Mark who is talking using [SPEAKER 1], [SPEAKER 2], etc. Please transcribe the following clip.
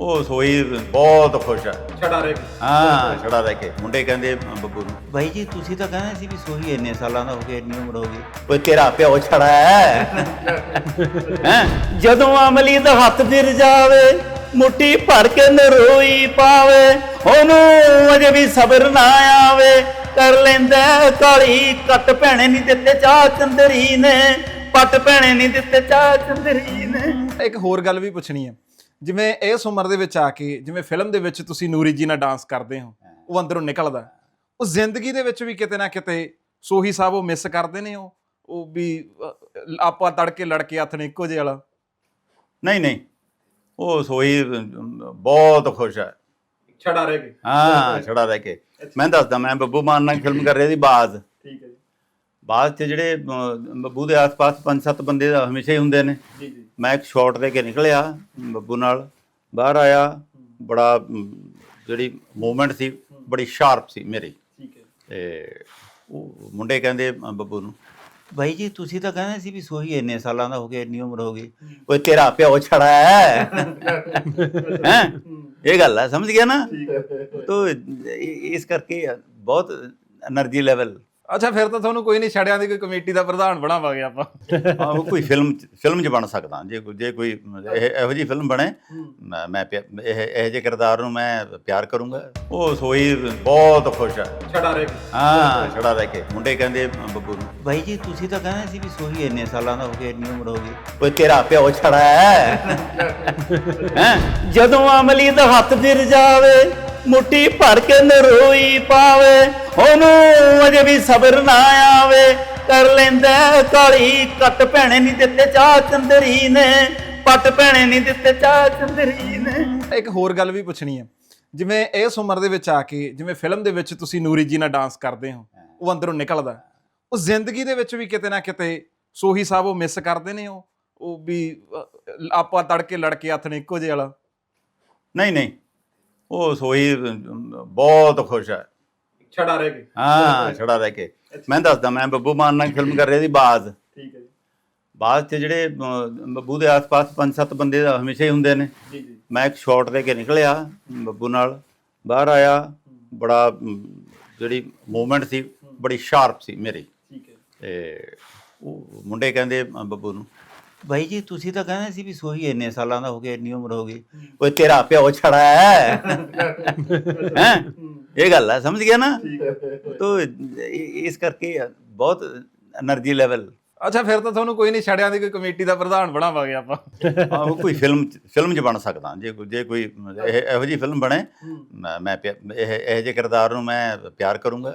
[SPEAKER 1] ਉਹ ਸੋਈ ਬਹੁਤ ਖੁਸ਼ ਹੈ
[SPEAKER 2] ਛੜਾ ਰਹੇ
[SPEAKER 1] ਹਾਂ ਛੜਾ ਰਹਿ ਕੇ। ਮੁੰਡੇ ਕਹਿੰਦੇ ਬੱਬੂ ਨੂੰ
[SPEAKER 3] ਬਾਈ ਜੀ ਤੁਸੀਂ ਤਾਂ ਕਹਿੰਦੇ ਸੀ ਵੀ ਸੋਹੀ ਇੰਨੇ ਸਾਲਾਂ ਦਾ ਹੋ ਗਿਆ ਇੰਨੀ ਉਮਰ ਹੋ ਗਈ।
[SPEAKER 1] ਓਏ ਤੇਰਾ ਪਿਓ ਛੜਾ ਹੈ। ਹੈਂ?
[SPEAKER 3] ਜਦੋਂ ਅਮਲੀ ਦਾ ਹੱਥ ਫਿਰ ਜਾਵੇ ਮੁੱਠੀ ਭਰ ਕੇ ਨਰੋਈ ਪਾਵੇ ਉਹਨੂੰ ਅਜੇ ਵੀ ਸਬਰ ਨਾ ਆਵੇ ਕਰ ਲੈਂਦਾ ਕਾਲੀ। ਕੱਟ ਭੈਣੇ ਨਹੀਂ ਦਿੱਤੇ ਚਾਹ ਚੰਦਰੀ ਨੇ ਪੱਟ ਭੈਣੇ ਨਹੀਂ ਦਿੱਤੇ ਚਾਹ ਚੰਦਰੀ ਨੇ।
[SPEAKER 2] ਇੱਕ ਹੋਰ ਗੱਲ ਵੀ ਪੁੱਛਣੀ ਹੈ। ਜਿਵੇਂ ਇਸ ਉਮਰ ਦੇ ਵਿੱਚ ਆ ਕੇ ਜਿਵੇਂ ਫਿਲਮ ਦੇ ਵਿੱਚ ਤੁਸੀਂ ਨੂਰੀ ਜੀ ਨਾਲ ਡਾਂਸ ਕਰਦੇ ਹੋ ਉਹ ਅੰਦਰੋਂ ਨਿਕਲਦਾ। ਉਹ ਜ਼ਿੰਦਗੀ ਦੇ ਵਿੱਚ ਵੀ ਕਿਤੇ ਨਾ ਕਿਤੇ ਸੋਹੀ ਸਾਹਿਬ ਉਹ ਮਿਸ ਕਰਦੇ ਨੇ ਉਹ ਉਹ ਵੀ ਅ, ਆਪਾਂ ਤੜਕੇ ਲੜਕੇ ਹੱਥ ਨੇ ਇੱਕੋ ਜਿਹੇ ਵਾਲਾ।
[SPEAKER 1] ਨਹੀਂ ਨਹੀਂ। ਉਹ ਸੋਈ ਬਹੁਤ ਖੁਸ਼ ਹੈ।
[SPEAKER 2] ਛੜਾ ਰਹੇ
[SPEAKER 1] ਹਾਂ ਛੜਾ ਰਹਿ ਕੇ। ਮੈਂ ਦੱਸਦਾ ਮੈਂ ਬੱਬੂ ਮਾਨ ਨਾਲ ਫਿਲਮ ਕਰ ਰਿਹਾ ਸੀ ਬਾਜ਼।
[SPEAKER 2] ਠੀਕ ਹੈ ਜੀ।
[SPEAKER 1] ਬਾਅਦ ਚ ਜਿਹੜੇ ਬੱਬੂ ਦੇ ਆਸ-ਪਾਸ 5-7 ਬੰਦੇ ਹਮੇਸ਼ਾ ਹੀ ਹੁੰਦੇ ਨੇ। ਮੈਂ ਇੱਕ ਸ਼ਾਟ ਦੇ ਕੇ ਨਿਕਲਿਆ ਬੱਬੂ ਨਾਲ। ਬਾਹਰ ਆਇਆ ਬੜਾ ਜਿਹੜੀ ਮੂਵਮੈਂਟ ਸੀ ਬੜੀ ਸ਼ਾਰਪ ਸੀ ਮੇਰੀ।
[SPEAKER 2] ਠੀਕ
[SPEAKER 1] ਤੇ ਉਹ ਮੁੰਡੇ ਕਹਿੰਦੇ ਬੱਬੂ ਨੂੰ
[SPEAKER 3] ਭਾਈ ਜੀ ਤੁਸੀਂ ਤਾਂ ਕਹਿੰਦੇ ਸੀ ਵੀ ਸੋਹੀ ਇੰਨੇ ਸਾਲਾਂ ਦਾ ਹੋ ਗਿਆ ਇੰਨੀ ਉਮਰ ਹੋ ਗਈ।
[SPEAKER 1] ਓਏ ਤੇਰਾ ਪਿਓ ਛੜਾ ਹੈ। ਹੈ? ਇਹ ਗੱਲ ਹੈ ਸਮਝ ਗਿਆ ਨਾ? ਤੋ ਇਸ ਕਰਕੇ ਬਹੁਤ એનર્ਜੀ ਲੈਵਲ
[SPEAKER 2] ਅੱਛਾ ਫਿਰ ਤਾਂ ਤੁਹਾਨੂੰ ਕੋਈ ਨਹੀਂ ਛੜਿਆਂ ਦੀ ਕੋਈ ਕਮੇਟੀ ਦਾ ਪ੍ਰਧਾਨ ਬਣਾਵਾਂਗੇ ਆਪਾਂ।
[SPEAKER 1] ਆਹੋ ਕੋਈ ਫਿਲਮ ਫਿਲਮ 'ਚ ਬਣ ਸਕਦਾ। ਜੇ ਕੋਈ ਜੇ ਕੋਈ ਇਹ ਇਹੋ ਜੀ ਫਿਲਮ ਬਣੇ ਮੈਂ ਮੈਂ ਪਿਆ- ਇਹ ਇਹੋ ਜਿਹੇ ਕਿਰਦਾਰ ਨੂੰ ਮੈਂ ਪਿਆਰ ਕਰੂੰਗਾ। ਉਹ ਸੋਈ ਬਹੁਤ ਖੁਸ਼ ਹੈ
[SPEAKER 2] ਛੜਾ ਰਹੇ
[SPEAKER 1] ਹਾਂ ਛੜਾ ਰਹਿ ਕੇ। ਮੁੰਡੇ ਕਹਿੰਦੇ ਬੱਬੂ ਨੂੰ
[SPEAKER 3] ਬਾਈ ਜੀ ਤੁਸੀਂ ਤਾਂ ਕਹਿੰਦੇ ਸੀ ਵੀ ਸੋਹੀ ਇੰਨੇ ਸਾਲਾਂ ਦਾ ਹੋ ਗਿਆ ਇੰਨੀ ਉਮਰ ਹੋ ਗਈ।
[SPEAKER 1] ਓਏ ਤੇਰਾ ਪਿਓ ਛੜਾ ਹੈ। ਹੈਂ?
[SPEAKER 3] ਜਦੋਂ ਅਮਲੀ ਦਾ ਹੱਥ ਫਿਰ ਜਾਵੇ ਮੁੱਠੀ ਭਰ ਕੇ ਨਰੋਈ ਪਾਵੇ ਉਹਨੂੰ ਅਜੇ ਵੀ ਸਬਰ ਨਾ ਆਵੇ। ਕਰ ਲੈਂਦਾ ਕਾਲੀ ਕੱਟ ਭੈਣੇ ਨਹੀਂ ਦਿੱਤੇ ਚਾਹ ਚੰਦਰੀ ਨੇ। ਪੱਟ ਭੈਣੇ ਨਹੀਂ ਦਿੱਤੇ ਚਾਹ ਚੰਦਰੀ ਨੇ।
[SPEAKER 2] ਇੱਕ ਹੋਰ ਗੱਲ ਵੀ ਪੁੱਛਣੀ ਹੈ। ਜਿਵੇਂ ਇਸ ਉਮਰ ਦੇ ਵਿੱਚ ਆ ਕੇ ਜਿਵੇਂ ਫਿਲਮ ਦੇ ਵਿੱਚ ਤੁਸੀਂ ਨੂਰੀ ਜੀ ਨਾਲ ਡਾਂਸ ਕਰਦੇ ਹੋ ਉਹ ਅੰਦਰੋਂ ਨਿਕਲਦਾ ਉਹ ਜ਼ਿੰਦਗੀ ਦੇ ਵਿੱਚ ਵੀ ਕਿਤੇ ਨਾ ਕਿਤੇ ਸੋਹੀ ਸਾਹਿਬ ਉਹ ਮਿਸ ਕਰਦੇ ਨੇ ਉਹ। ਉਹ ਵੀ ਆਪਾਂ ਤੜਕੇ ਲੜਕੇ ਹੱਥ ਨੇ ਇੱਕੋ ਜਿਹੇ ਵਾਲਾ।
[SPEAKER 1] ਨਹੀਂ ਨਹੀਂ। ਉਹ ਅਮ, ਬਹੁਤ ਖੁਸ਼ ਹੈ।
[SPEAKER 2] ਛੜਾ ਰਹੇ
[SPEAKER 1] ਹਾਂ ਛੜਾ ਰਹਿ ਕੇ। ਮੈਂ ਦੱਸਦਾ ਮੈਂ ਬੱਬੂ ਮਾਨ ਨਾਲ ਫਿਲਮ ਕਰ ਰਿਹਾ ਸੀ ਬਾਜ਼।
[SPEAKER 2] ਠੀਕ ਹੈ ਜੀ।
[SPEAKER 1] ਬਾਜ਼ ਤੇ ਜਿਹੜੇ ਬੱਬੂ ਦੇ ਆਸ-ਪਾਸ ਪੰਜ ਸੱਤ ਬੰਦੇ ਹਮੇਸ਼ਾ ਹੀ ਹੁੰਦੇ ਨੇ।
[SPEAKER 2] ਜੀ ਜੀ।
[SPEAKER 1] ਮੈਂ ਇੱਕ ਸ਼ਾਟ ਦੇ ਕੇ ਨਿਕਲਿਆ ਬੱਬੂ ਨਾਲ। ਬਾਹਰ ਆਇਆ ਬੜਾ ਜਿਹੜੀ ਮੂਵਮੈਂਟ ਸੀ ਬੜੀ ਸ਼ਾਰਪ ਸੀ ਮੇਰੀ।
[SPEAKER 2] ਠੀਕ ਹੈ।
[SPEAKER 1] ਤੇ ਉਹ ਮੁੰਡੇ ਕਹਿੰਦੇ ਬੱਬੂ ਨੂੰ
[SPEAKER 3] ਬਾਈ ਜੀ ਤੁਸੀਂ ਤਾਂ ਕਹਿੰਦੇ ਸੀ ਵੀ ਸੋਹੀ ਇੰਨੇ ਸਾਲਾਂ ਦਾ ਹੋ ਗਿਆ ਇੰਨੀ ਉਮਰ ਹੋ ਗਈ।
[SPEAKER 1] ਓਏ ਤੇਰਾ ਪਿਓ ਛੜਾ ਹੈ? ਹੈਂ? ਇਹ ਗੱਲ ਹੈ ਸਮਝ ਗਿਆ ਨਾ? ਤੋ ਇਸ ਕਰਕੇ ਬਹੁਤ એનર્ਜੀ ਲੈਵਲ
[SPEAKER 2] ਅੱਛਾ ਫਿਰ ਤਾਂ ਤੁਹਾਨੂੰ ਕੋਈ ਨਹੀਂ ਛੜਿਆਂ ਦੀ ਕੋਈ ਕਮੇਟੀ ਦਾ ਪ੍ਰਧਾਨ ਬਣਾਵਾਂਗੇ ਆਪਾਂ।
[SPEAKER 1] ਹਾਂ ਕੋਈ ਫਿਲਮ ਫਿਲਮ 'ਚ ਬਣ ਸਕਦਾ। ਜੇ ਕੋਈ ਜੇ ਕੋਈ ਇਹੋ ਜੀ ਫਿਲਮ ਬਣੇ ਮੈਂ ਇਹ ਇਹ ਜੇ ਕਿਰਦਾਰ ਨੂੰ ਮੈਂ ਪਿਆਰ ਕਰੂੰਗਾ।